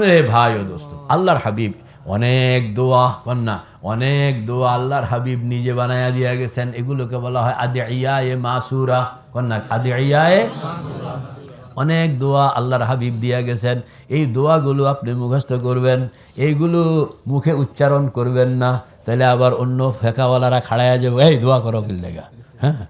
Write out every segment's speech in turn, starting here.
মেরে ভাই ও দোস্ত, আল্লাহর হাবিব, অনেক দোয়া, কন্যা, অনেক দোয়া আল্লাহর হাবিব নিজে বানায়া দিয়া গেছেন। এগুলোকে বলা হয় আদি এ মাসুরা। কন্যা আদি এ অনেক দোয়া আল্লাহর হাবিব দিয়া গেছেন। এই দোয়াগুলো আপনি মুখস্থ করবেন, এইগুলো মুখে উচ্চারণ করবেন না, তাহলে আবার অন্য ফেঁকাওয়ালারা খাড়ায়া যাবে, এই দোয়া করো কিল্লেগা হ্যাঁ?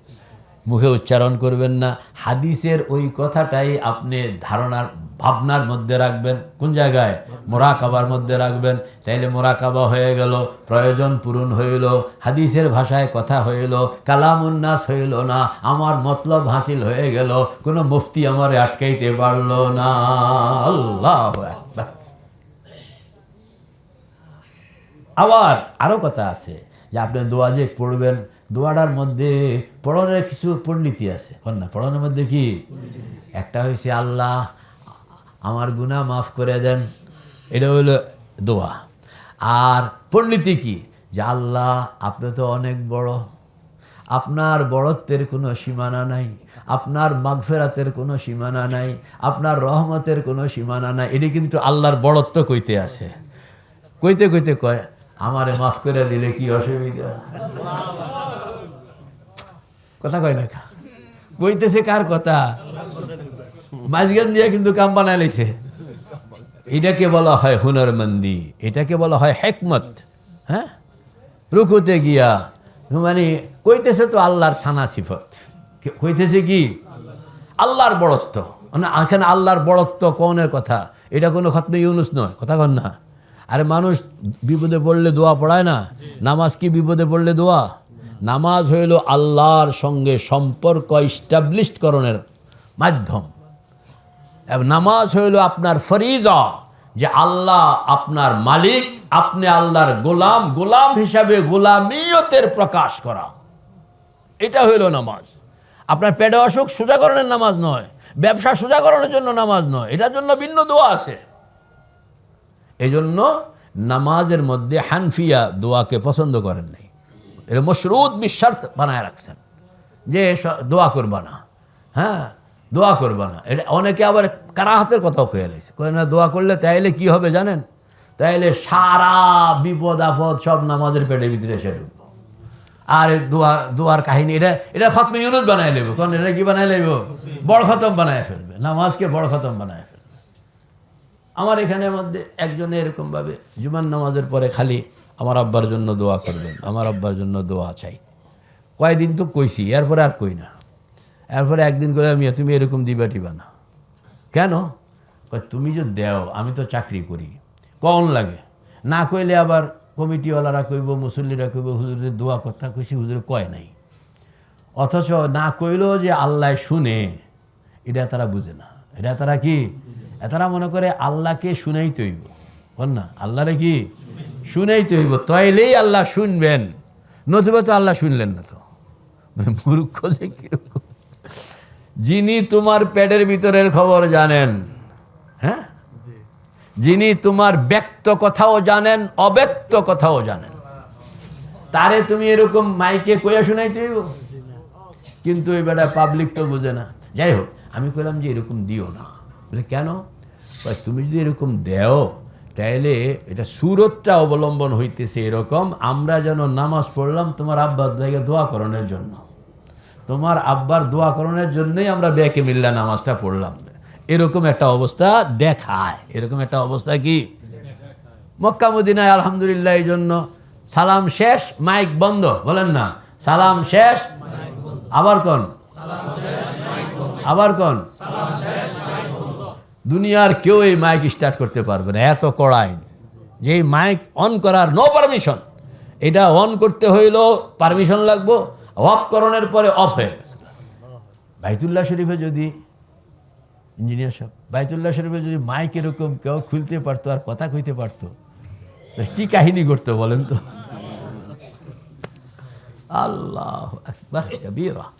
মুখে উচ্চারণ করবেন না। হাদিসের ওই কথাটাই আপনি ধারণার ভাবনার মধ্যে রাখবেন। কোন জায়গায়? মোরাকাবার মধ্যে রাখবেন। তাইলে মোরাকাবা হয়ে গেল, প্রয়োজন পূরণ হইল, হাদিসের ভাষায় কথা হইল, কালামুন্নাস হইল না, আমার মতলব হাসিল হয়ে গেল, কোনো মুফতি আমার আটকাইতে পারল না। আল্লাহ আবার আরও কথা আছে, যে আপনি দোয়া যে পড়বেন, দোয়াটার মধ্যে পড়নের কিছু পণ্ডিতি আছে। না? পড়নের মধ্যে কি? একটা হয়েছে আল্লাহ আমার গুনাহ মাফ করে দেন। এটা হলো দোয়া। আর পণ্ডিতি কি? যে আল্লাহ, আপনি তো অনেক বড়। আপনার বড়ত্বের কোনো সীমানা নাই। আপনার মাগফেরাতের কোনো সীমানা নাই। আপনার রহমতের কোনো সীমানা নাই। এটি কিন্তু আল্লাহর বড়ত্ব কইতে আছে। কইতে কইতে কয়, আমারে মাফ করে দিলে কি অসুবিধা? কথা কয় না? কইতেছে কার কথা? মাঝগান দিয়ে কিন্তু কাম বানায় লাইছে এটাকে বলা হয় হুনরমন্দি, এটাকে বলা হয় হেকমত হ্যাঁ? রুকুতে গিয়া মানে কইতেছে তো আল্লাহর সানা সিফত। কইতেছে কি? আল্লাহর বড়ত্ব। মানে এখানে আল্লাহর বড়ত্ব কনের কথা। এটা কোনো খতমে ইউনুস নয়, কথা কন না। আরে মানুষ বিপদে পড়লে দোয়া পড়ায় না? নামাজ কি বিপদে পড়লে দোয়া? নামাজ হইল আল্লাহর সঙ্গে সম্পর্ক ইস্টাবলিশকরণের মাধ্যম। নামাজ হইল আপনার ফরিজা, যে আল্লাহ আপনার মালিক, আপনি আল্লাহর গোলাম গোলাম হিসাবে গোলামিয়তের প্রকাশ করা। এটা হইল নামাজ। আপনার পেটে অসুখ সোজাকরণের নামাজ নয়, ব্যবসা সোজাকরণের জন্য নামাজ নয়, এটার জন্য ভিন্ন দোয়া আছে। এই জন্য নামাজের মধ্যে হানফিয়া দোয়াকে পছন্দ করেন নাই। এটা মশরুদ বিশ্বার্থ বানায় রাখছেন, যে দোয়া করবা না। হ্যাঁ দোয়া করবা না। এটা অনেকে আবার কারাহাতের কথাও কয়ে লাইছে কয়ে না, দোয়া করলে তাইলে কি হবে জানেন? তাইলে সারা বিপদ আপদ সব নামাজের পেটের ভিতরে এসে ঢুকবো। আর দোয়ার দোয়ার কাহিনী, এটা এটা খতম ইউনুস বানায় লেব কারণ এটা কি বানায় লেব বড় খতম বানায় ফেলবে। নামাজকে বড় খতম বানায় ফেলবে। আমার এখানের মধ্যে একজনে এরকমভাবে জুমান নামাজের পরে খালি আমার আব্বার জন্য দোয়া করবেন, আমার আব্বার জন্য দোয়া চাই। কয়দিন তো কইছি, এরপরে আর কই না। এরপরে একদিন করে আমি তুমি এরকম দিবা টিবা না। কেন? তুমি যে দেও, আমি তো চাকরি করি। কন লাগে। না কইলে আবার কমিটিওয়ালারা কইব, মুসল্লিরা কইব, হুজুরের দোয়া কথা কইছি, হুজুরে কয় নাই। অথচ না কইলেও যে আল্লাহ শুনে, এটা তারা বুঝে না। এটা তারা কি? তারা মনে করে আল্লাহকে শুনেই তৈব বল না? আল্লাহরে কি? শুনেই তৈব তাইলেই আল্লাহ শুনবেন। নতুবা তো আল্লাহ শুনলেন না তো। মানে মূর্খ যে কীরকম? যিনি তোমার পেটের ভিতরের খবর জানেন। হ্যাঁ? যিনি তোমার ব্যক্ত কথাও জানেন অব্যক্ত কথাও জানেন। তারে তুমি এরকম মাইকে কইয়া শুনাইতে কিন্তু এই বেটা পাবলিক তো বোঝে না। যাই হোক আমি কইলাম যে এরকম দিও না। বলে কেন? তুমি যদি এরকম দেও তাইলে এটা সুরতটা অবলম্বন হইতেছে এরকম। আমরা যেন নামাজ পড়লাম তোমার আব্বার লাগে দোয়াকরণের জন্য। তোমার আব্বার দোয়াকরণের জন্যই আমরা বেকে মিল্লা নামাজটা পড়লাম। এরকম একটা অবস্থা দেখায়। এরকম একটা অবস্থা কি? মক্কা, মদিনায় আলহামদুলিল্লাহ এই জন্য সালাম শেষ, মাইক বন্ধ, বলেন না। সালাম শেষ, আবার কন? আবার কন? দুনিয়ার কেউ এই মাইক স্টার্ট করতে পারবে না, এত কড়া আইন যে মাইক অন করার নো পারমিশন। এটা অন করতে হইল পারমিশন লাগবো। অফ করণের পরে অফ হয়ে গেছে। বাইতুল্লাহ শরীফে যদি ইঞ্জিনিয়ার সাহেব, বাইতুল্লাহ শরীফে যদি মাইক এরকম কেউ খুলতে পারতো আর কথা কইতে পারতো কি কাহিনী করতো বলেন তো? আল্লাহ একবার কবিরা।